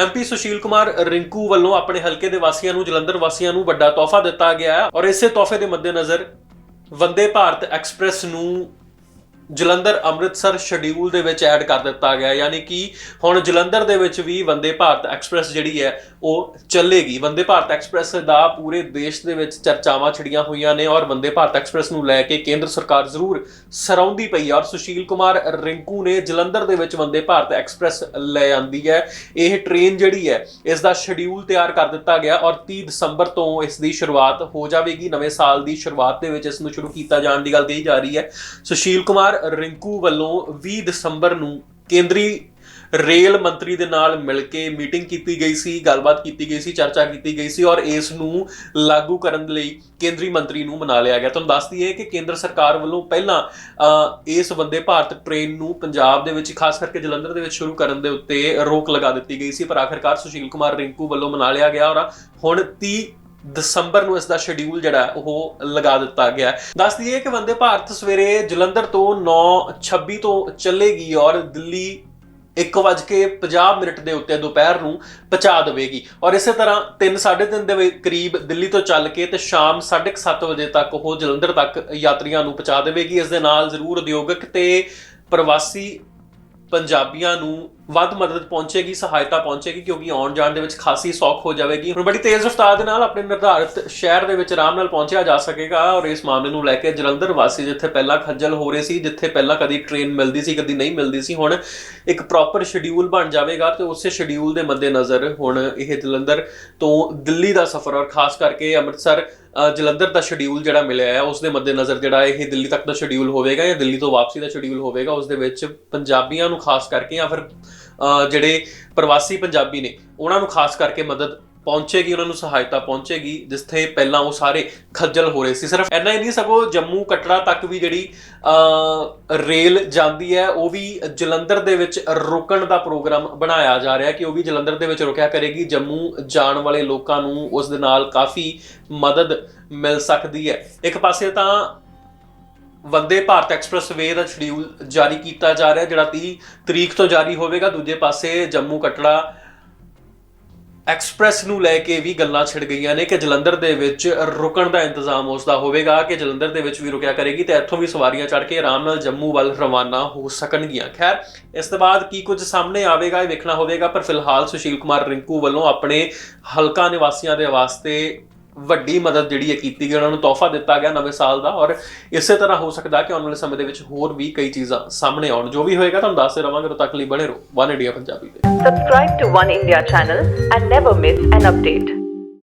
MP Sushil Kumar Rinku ਵੱਲੋਂ ਆਪਣੇ ਹਲਕੇ ਦੇ ਵਾਸੀਆਂ ਨੂੰ, ਜਲੰਧਰ ਵਾਸੀਆਂ ਨੂੰ ਵੱਡਾ ਤੋਹਫਾ ਦਿੱਤਾ ਗਿਆ ਔਰ ਇਸੇ ਤੋਹਫੇ ਦੇ ਮੱਦੇਨਜ਼ਰ ਵੰਦੇ ਭਾਰਤ ਐਕਸਪ੍ਰੈਸ ਨੂੰ ਜਲੰਧਰ ਅੰਮ੍ਰਿਤਸਰ ਸ਼ਡਿਊਲ ਦੇ ਵਿੱਚ ਐਡ ਕਰ ਦਿੱਤਾ ਗਿਆ ਯਾਨੀ ਕਿ ਹੁਣ ਜਲੰਧਰ ਦੇ ਵਿੱਚ ਵੀ ਵੰਦੇ ਭਾਰਤ ਐਕਸਪ੍ਰੈਸ ਜਿਹੜੀ ਹੈ, ਉਹ ਚੱਲੇਗੀ। ਵੰਦੇ ਭਾਰਤ ਐਕਸਪ੍ਰੈਸ ਦਾ ਪੂਰੇ ਦੇਸ਼ ਦੇ ਵਿੱਚ ਚਰਚਾਵਾਂ ਛਿੜੀਆਂ ਹੋਈਆਂ ਨੇ ਔਰ ਵੰਦੇ ਭਾਰਤ ਐਕਸਪ੍ਰੈਸ ਨੂੰ ਲੈ ਕੇ ਕੇਂਦਰ ਸਰਕਾਰ ਜ਼ਰੂਰ ਸਰਾਉਂਦੀ ਪਈ ਹੈ। ਔਰ ਸੁਸ਼ੀਲ ਕੁਮਾਰ ਰਿੰਕੂ ਨੇ ਜਲੰਧਰ ਦੇ ਵਿੱਚ ਵੰਦੇ ਭਾਰਤ ਐਕਸਪ੍ਰੈਸ ਲੈ ਆਂਦੀ ਹੈ। ਇਹ ਟ੍ਰੇਨ ਜਿਹੜੀ ਹੈ, ਇਸ ਦਾ ਸ਼ਡਿਊਲ ਤਿਆਰ ਕਰ ਦਿੱਤਾ ਗਿਆ ਔਰ 30 ਦਸੰਬਰ ਤੋਂ ਇਸ ਦੀ ਸ਼ੁਰੂਆਤ ਹੋ ਜਾਵੇਗੀ। ਨਵੇਂ ਸਾਲ ਦੀ ਸ਼ੁਰੂਆਤ ਦੇ ਵਿੱਚ ਇਸ ਨੂੰ ਸ਼ੁਰੂ ਕੀਤਾ ਜਾਣ ਦੀ ਗੱਲ ਕਹੀ ਜਾ ਰਹੀ ਹੈ। ਸੁਸ਼ੀਲ ਕੁਮਾਰ ਰਿੰਕੂ ਵੱਲੋਂ 20 ਦਸੰਬਰ ਨੂੰ ਕੇਂਦਰੀ ਰੇਲ ਮੰਤਰੀ ਦੇ ਨਾਲ ਮਿਲ ਕੇ ਮੀਟਿੰਗ ਕੀਤੀ ਗਈ ਸੀ ਗੱਲਬਾਤ ਕੀਤੀ ਗਈ ਸੀ ਚਰਚਾ ਕੀਤੀ ਗਈ ਸੀ ਔਰ ਇਸ ਨੂੰ ਲਾਗੂ ਕਰਨ ਲਈ ਕੇਂਦਰੀ ਮੰਤਰੀ ਨੂੰ ਮਨਾ ਲਿਆ ਗਿਆ। ਤੁਹਾਨੂੰ ਦੱਸ ਦਈਏ ਕਿ ਕੇਂਦਰ ਸਰਕਾਰ ਵੱਲੋਂ ਪਹਿਲਾਂ ਅ, ਇਸ ਵੰਦੇ ਭਾਰਤ ਟ੍ਰੇਨ ਨੂੰ ਪੰਜਾਬ ਦੇ ਵਿੱਚ ਖਾਸ ਕਰਕੇ ਜਲੰਧਰ ਦੇ ਵਿੱਚ ਸ਼ੁਰੂ ਕਰਨ ਦੇ ਉੱਤੇ ਰੋਕ ਲਗਾ ਦਿੱਤੀ ਗਈ ਸੀ ਪਰ ਆਖਰਕਾਰ ਸੁਸ਼ੀਲ ਕੁਮਾਰ ਰਿੰਕੂ ਵੱਲੋਂ ਮਨਾ ਲਿਆ ਗਿਆ ਔਰ ਹੁਣ 30 ਦਸੰਬਰ ਨੂੰ ਇਸ ਦਾ ਸ਼ਡਿਊਲ ਜਿਹੜਾ ਉਹ ਲਗਾ ਦਿੱਤਾ ਗਿਆ ਹੈ। ਦੱਸ ਦਈਏ ਕਿ ਵੰਦੇ ਭਾਰਤ ਸਵੇਰੇ ਜਲੰਧਰ ਤੋਂ 9:26 ਤੋਂ ਚੱਲੇਗੀ ਔਰ ਦਿੱਲੀ 1:50 ਮਿੰਟ ਦੇ ਉੱਤੇ ਦੁਪਹਿਰ ਨੂੰ ਪਹੁੰਚਾ ਦੇਵੇਗੀ। ਔਰ ਇਸੇ ਤਰ੍ਹਾਂ 3:30 ਦੇ ਕਰੀਬ ਦਿੱਲੀ ਤੋਂ ਚੱਲ ਕੇ ਤੇ ਸ਼ਾਮ 7:30 ਵਜੇ ਤੱਕ ਉਹ ਜਲੰਧਰ ਤੱਕ ਯਾਤਰੀਆਂ ਨੂੰ ਪਹੁੰਚਾ ਦੇਵੇਗੀ। ਇਸ ਦੇ ਨਾਲ ਜ਼ਰੂਰ ਉਦਯੋਗਿਕ ਤੇ ਪ੍ਰਵਾਸੀ ਪੰਜਾਬੀਆਂ ਨੂੰ ਵੱਧ ਮਦਦ ਪਹੁੰਚੇਗੀ, ਸਹਾਇਤਾ ਪਹੁੰਚੇਗੀ, ਕਿਉਂਕਿ ਆਉਣ ਜਾਣ ਦੇ ਵਿੱਚ ਖਾਸੀ ਸੌਖ ਹੋ ਜਾਵੇਗੀ। ਹੁਣ ਬੜੀ ਤੇਜ਼ ਰਫ਼ਤਾਰ ਦੇ ਨਾਲ ਆਪਣੇ ਨਿਰਧਾਰਿਤ ਸ਼ਹਿਰ ਦੇ ਵਿੱਚ ਆਰਾਮ ਨਾਲ ਪਹੁੰਚਿਆ ਜਾ ਸਕੇਗਾ ਔਰ ਇਸ ਮਾਮਲੇ ਨੂੰ ਲੈ ਕੇ ਜਲੰਧਰ ਵਾਸੀ ਜਿੱਥੇ ਪਹਿਲਾਂ ਖੱਜਲ ਹੋ ਰਹੇ ਸੀ, ਜਿੱਥੇ ਪਹਿਲਾਂ ਕਦੀ ਟ੍ਰੇਨ ਮਿਲਦੀ ਸੀ, ਕਦੀ ਨਹੀਂ ਮਿਲਦੀ ਸੀ, ਹੁਣ ਇੱਕ ਪ੍ਰੋਪਰ ਸ਼ਡਿਊਲ ਬਣ ਜਾਵੇਗਾ ਤੇ ਉਸੇ ਸ਼ਡਿਊਲ ਦੇ ਮੱਦੇਨਜ਼ਰ ਹੁਣ ਇਹ ਜਲੰਧਰ ਤੋਂ ਦਿੱਲੀ ਦਾ ਸਫ਼ਰ ਔਰ ਖਾਸ ਕਰਕੇ ਅੰਮ੍ਰਿਤਸਰ ਜਲੰਧਰ ਦਾ ਸ਼ਡਿਊਲ ਜਿਹੜਾ ਮਿਲਿਆ ਹੈ, ਉਸ ਦੇ ਮੱਦੇਨਜ਼ਰ ਜਿਹੜਾ ਇਹ ਦਿੱਲੀ ਤੱਕ ਦਾ ਸ਼ਡਿਊਲ ਹੋਵੇਗਾ ਜਾਂ ਦਿੱਲੀ ਤੋਂ ਵਾਪਸੀ ਦਾ ਸ਼ਡਿਊਲ ਹੋਵੇਗਾ, ਉਸ ਦੇ ਵਿੱਚ ਪੰਜਾਬੀਆਂ ਨੂੰ ਖਾਸ ਕਰਕੇ ਜਾਂ ਫਿਰ ਜਿਹੜੇ ਪ੍ਰਵਾਸੀ ਪੰਜਾਬੀ ਨੇ ਉਹਨਾਂ ਨੂੰ ਖਾਸ ਕਰਕੇ ਮਦਦ ਪਹੁੰਚੇਗੀ ਉਹਨਾਂ ਨੂੰ ਸਹਾਇਤਾ ਪਹੁੰਚੇਗੀ ਜਿੱਥੇ ਪਹਿਲਾਂ ਉਹ ਸਾਰੇ ਖੱਜਲ ਹੋ ਰਹੇ ਸੀ। ਸਿਰਫ ਇੰਨਾ ਹੀ ਨਹੀਂ ਸਗੋਂ ਜੰਮੂ ਕਟੜਾ ਤੱਕ ਵੀ ਜਿਹੜੀ ਅ, ਰੇਲ ਜਾਂਦੀ ਹੈ ਉਹ ਵੀ ਜਲੰਧਰ ਦੇ ਵਿੱਚ ਰੁਕਣ ਦਾ ਪ੍ਰੋਗਰਾਮ ਬਣਾਇਆ ਜਾ ਰਿਹਾ ਕਿ ਉਹ ਵੀ ਜਲੰਧਰ ਦੇ ਵਿੱਚ ਰੁਕਿਆ ਕਰੇਗੀ। ਜੰਮੂ ਜਾਣ ਵਾਲੇ ਲੋਕਾਂ ਨੂੰ ਉਸ ਦੇ ਨਾਲ ਕਾਫੀ ਮਦਦ ਮਿਲ ਸਕਦੀ ਹੈ। ਇੱਕ ਪਾਸੇ ਤਾਂ ਵੰਦੇ ਭਾਰਤ ਐਕਸਪ੍ਰੈਸ ਵੇ ਦਾ ਸ਼ਡਿਊਲ ਜਾਰੀ ਕੀਤਾ ਜਾ ਰਿਹਾ ਜਿਹੜਾ 30 ਤਰੀਕ ਤੋਂ ਜਾਰੀ ਹੋਵੇਗਾ। ਦੂਜੇ ਪਾਸੇ ਜੰਮੂ ਕਟੜਾ ਐਕਸਪ੍ਰੈਸ ਨੂੰ ਲੈ ਕੇ ਵੀ ਗੱਲਾਂ ਛਿੜ ਗਈਆਂ ਨੇ ਕਿ ਜਲੰਧਰ ਦੇ ਵਿੱਚ ਰੁਕਣ ਦਾ ਇੰਤਜ਼ਾਮ ਉਸ ਦਾ ਹੋਵੇਗਾ, ਕਿ ਜਲੰਧਰ ਦੇ ਵਿੱਚ ਵੀ ਰੁਕਿਆ ਕਰੇਗੀ ਤੇ ਇੱਥੋਂ ਵੀ ਸਵਾਰੀਆਂ ਚੜ੍ਹ ਕੇ ਆਰਾਮ ਨਾਲ ਜੰਮੂ ਵੱਲ ਰਵਾਨਾ ਹੋ ਸਕਣਗੀਆਂ। ਖੈਰ, ਇਸ ਤੋਂ ਬਾਅਦ ਕੀ ਕੁਝ ਸਾਹਮਣੇ ਆਵੇਗਾ, ਇਹ ਵੇਖਣਾ ਹੋਵੇਗਾ, ਪਰ ਫਿਲਹਾਲ ਸੁਸ਼ੀਲ ਕੁਮਾਰ ਰਿੰਕੂ ਵੱਲੋਂ ਆਪਣੇ ਹਲਕਾ ਨਿਵਾਸੀਆਂ ਦੇ ਵਾਸਤੇ ਵੱਡੀ ਮਦਦ ਜਿਹੜੀ ਹੈ ਕੀਤੀ ਗਈ, ਉਹਨਾਂ ਨੂੰ ਤੋਹਫਾ ਦਿੱਤਾ ਗਿਆ ਨਵੇਂ ਸਾਲ ਦਾ ਔਰ ਇਸੇ ਤਰ੍ਹਾਂ ਹੋ ਸਕਦਾ ਕਿ ਆਉਣ ਵਾਲੇ ਸਮੇਂ ਦੇ ਵਿੱਚ ਹੋਰ ਵੀ ਕਈ ਚੀਜ਼ਾਂ ਸਾਹਮਣੇ ਆਉਣ, ਜੋ ਵੀ ਹੋਏਗਾ ਤੁਹਾਨੂੰ ਦੱਸਦੇ ਰਵਾਂਗੇ, ਉਦੋਂ ਤੱਕ ਲਈ ਬਣੇ ਰਹੋ ਵਨ ਇੰਡੀਆ ਪੰਜਾਬੀ ਦੇ Subscribe to One India channel and never miss an update.